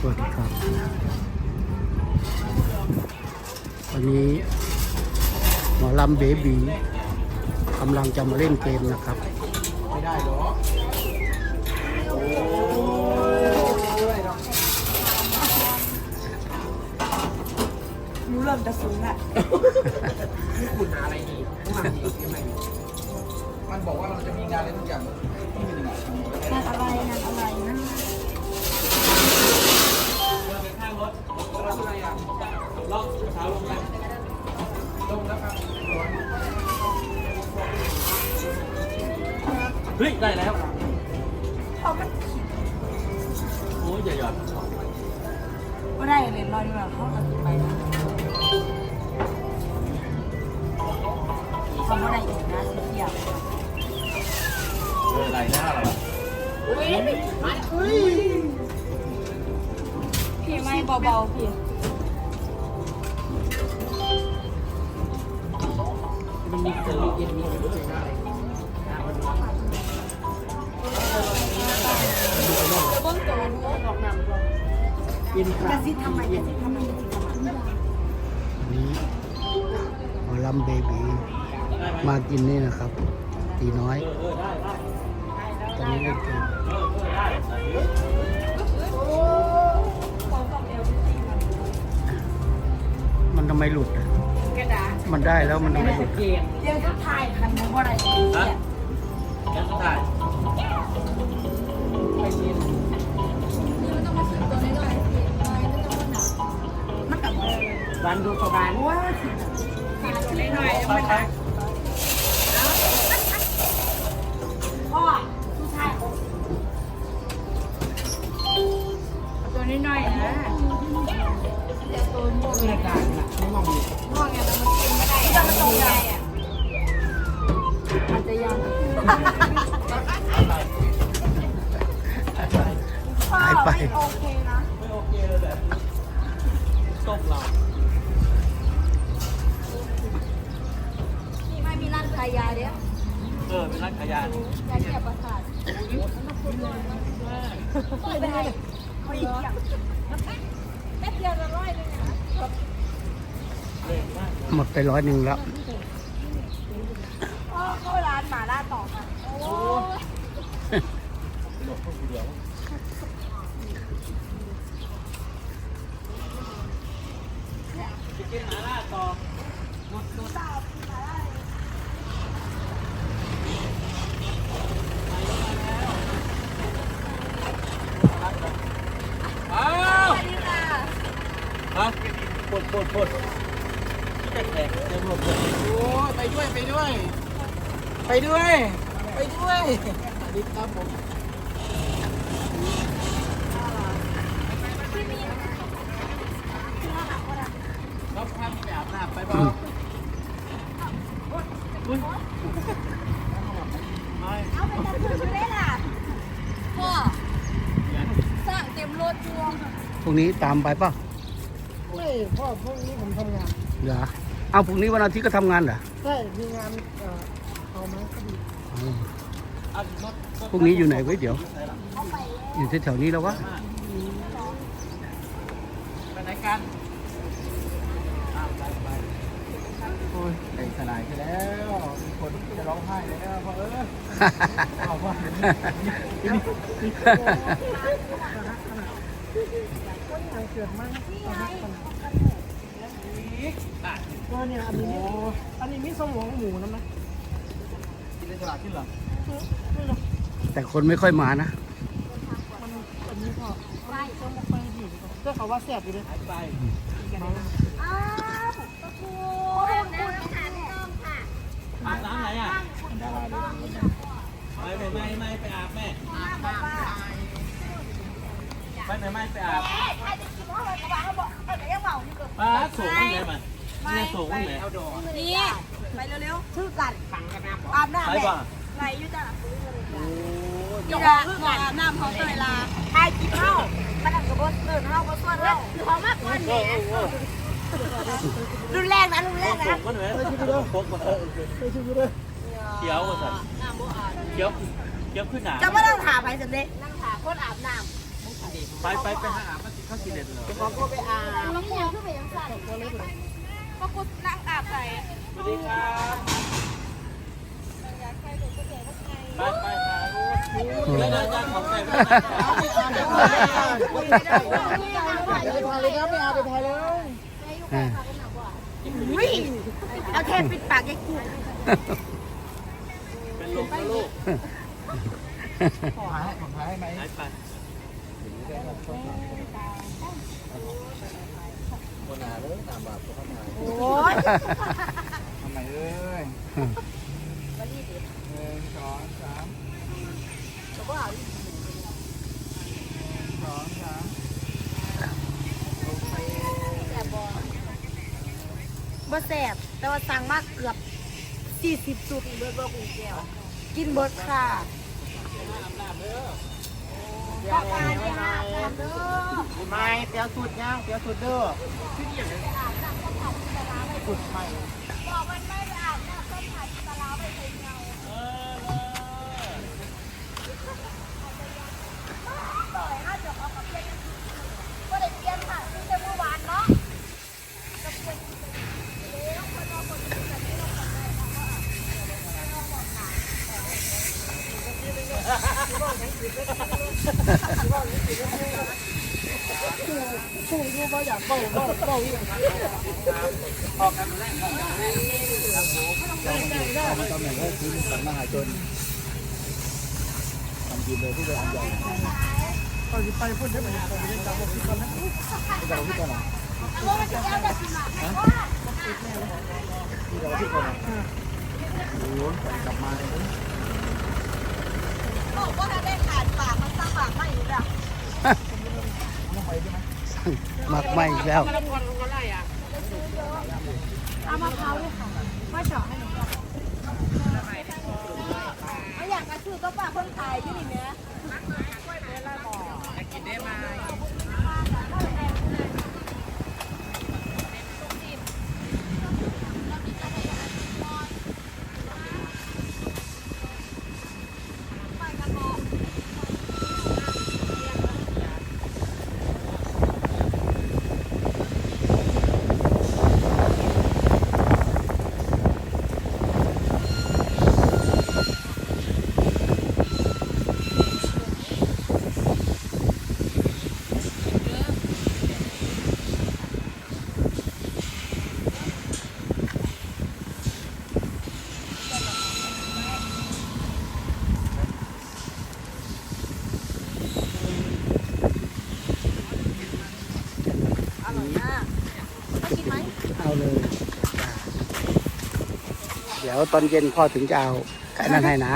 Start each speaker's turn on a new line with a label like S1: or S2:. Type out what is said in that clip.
S1: สวัสดีครับวันนี้หมอลำเบบีกำลังจะมาเล่นเกมนะครับ
S2: ไม่ได้หรอ
S3: หนูเริ่มจะสูงละ
S2: นี่คุณหาอะไรดีต้องมาดียังไงมันบอกว่าเราจะมีงานอะไรทุกอย่างที่มีงาน
S3: งานอะไรงานอะไรนะ
S2: เฮ้ย ได้แล้ว
S3: เพราะมัน
S2: โอ้ยอย่าหยอน
S3: ไม่ได้เลยลอยมาเขาตัดไปนะทำอะไรอีกนะสิเดียว
S2: เอออะไรหน้าเรา
S3: พี่ไม่เบาๆพี่
S2: มันมีเจอเย็นมีเจอหน้าอะไร
S1: กิน
S3: กระซิบทำไมกระซิบทำไม กระซิบทำไม
S1: วันนี้หมอลำเบบีมากินนี่นะครับ ตีน้อย ตอนนี้เล่นเกมมันทำไมหลุดอะ
S3: กระ
S1: มันได้แล้วมันทำไมหลุดอะ
S3: เดี๋ยวก็ถ่ายคันนึงว่าอะไรเนี่ย
S2: แล้วก็ถ่าย วันดูประมาณ
S3: ว้าตัวเล็กหน่อยยังไม่ได้พ่อผู้ชายตัวนิดหน่อยนะเดี๋ยวตัวนี้
S2: บรรยากาศนะไม่มองอยู่
S3: พ่อไงแต่มันกินไม่ได้จะมันตรงใจอะอาจจะยัง
S1: ไป
S3: ไม่โอเคนะ
S2: ไม่โอเคเลยแบบตบเรา
S3: นี่ไม่มีร้านขายยาเด้อ
S2: เออเป็นร้านขายยา
S3: ยาแก้ประสาทไปไหนไม่อีกอย่างแป๊บเดียวจะร้อยเลยนะ
S2: เร็วมาก
S1: หมดไปร้อยหนึ่งแล้ว
S3: พ่อเข้าร้านหมาล่าต่อค่ะโอ้
S2: หลบคนเดียวจะ กินหมาล่าต่อ
S3: ตาหมาล่าเอา
S2: ว
S3: สวัสดีค่ะ
S2: ฮะปวดปวดปวดแตกแตกเต็มหมดเลยโอ้ยไปด้วย ไปด้วย ไปด้วย ไปด้วยสวัสดีครับผม
S3: น้ำ
S2: ไปบ่อุ้ยไม่
S3: เอาไปจัดคืนไปได้ล่ะพ่อสร้างเต็มรถจวง
S1: พรุ่งนี้ตามไปป่ะ
S4: ไม่พ่อพวกนี้ผมทำงาน
S1: เหรอเอาพรุ่งนี้วันอาทิตย์ก็ทำงานเหรอ
S4: ใช่มีงานเอ่อเอาไหมก็ดี
S1: พรุ่งนี้อยู่ไหนไว้เดี๋ยว
S3: อ
S1: ยู่แถวๆนี้แล้ววะ
S2: ไปไหนกันอ้าวไปไป โอ้ยใจสลายไปแล้ว มีคนจะร้องไห้แล้วเพราะเออเอาว่าเห็นนี่นี่
S4: คนงานเกิดมากตอนนั้นขนาดก็เนี่ยอันนี้อันนี้มีสมองหมูนะมั้ย
S2: กินได้ฉลาดขึ้นเหรอ
S4: ไม่หรอก
S1: แต่คนไม่ค่อยมานะ
S4: มันอันนี้พ่อไล่ต้องมาไปหิวเจ้าเขาว่าแสบอยู่เลย
S2: หายไป
S3: อาวตะกูคุณอาหารต้องค่ะ
S2: อาบน้ำไหนอะไปไปไม่ไม่ไปอาบแม่ไปไหนไม่ไปอาบ
S3: เอ๊ะใครจะกินข้าวกระบะเขาบอกเขาจะยังเมาอยู่เกิน
S2: ป้าสูงมันเลยมันเนี่ยสูงมันเลย
S3: นี่ไปเร็วๆชื่อกันอาบน้ำ
S2: ใช่
S3: แม่
S2: ป่ะ
S3: ไหลอยู่จ้ะ
S2: โอ้
S3: นี่ละออาบน้ำเขาเตยลาทายกินข้าวมันนั่งกับเบิร์ดเดินเราก็ส่วนเราเขามากกว่านี้ รุนแรงนะรุนแรงนะ
S2: มันเลยพกมาเออ
S4: ไปชิวเขี
S2: ยวมาสั่นเขียวเขียวขึ้นหนา
S3: จะไม่ต้องถามใครสิเด็นั่งถามคนอาบน้ำ
S2: ไปไปไปหาอาบมาสิข้าวสีเด็ดเหรอ
S3: ขอก็ไปอานน้องแมวขึ้นไปยังสั่นก็กูนั่งอาบใส่
S2: สวัสดีครับไปไปไปโอ้ยแล้วอาจารย์ของใครไปอ่านเดี๋ยวไปอ่านไปถ่ายเลยครับไม่เอาไปถ่าเลย
S1: อ่า
S3: อุ้ยเอาเทปปิดปากยายกู
S2: เป็นลมนะลูกถ่ายให้ผมถ่ายให้ไหมถ่ายไปคนหาเลยตามบาปตัวข้างหา
S3: โอ้ย
S2: ทำไมเอ้ยหนึ่งสองสามสอง
S3: บ่แสบแต่ว่าสั่งมากเกือบ40สุดเบิร์ดบ่กูแก้วกินเบิร์ดค่ะบอกอ่านไปหาตาเด้อ
S2: ไม่เตียวสุดย่างเตียวสุดเด้อสุดใหม่
S3: ไปอาบน้ำต้นไผ่ตะลาไปใส่เงาต่อยห้าจบเอากับเพี้ยนก็ได้เพี้ยนค่ะที่จะเมื่อวานเนาะ
S2: ตำแหน่งแรกคือสัมมหาชนทำกินเลยที่เป็นอันใหญ่
S4: ตอนที่ไปพูดได้ไหมตอนที่จับบอกที่ตอนนั้น
S2: ที่เราที่ก่อนนะ
S3: ว่ามันจะแก้วจะกินหมากไหมว่า
S2: ที่เราที่ก่อนนะโอ้ยกลับมาเลย
S3: บอกว่าถ้าได้ขาดปากมันสร้างปากไม่อยู่แล้ว
S2: ต้องไปใช่ไหม
S1: หมักไหมอีกแล้ว
S3: เอามะพร้าวด้วยค่ะว่าเจาะให้หนูก่อนเอาอย่างกระชือก็ปากคนขายที่นี่เนี้ย
S2: กินได้ไหม
S3: ร่อยมากมากินไหม
S1: เอาเลย เดี๋ยวตอนเย็นพ่อถึงจะเอาไก่นั่นให้นะ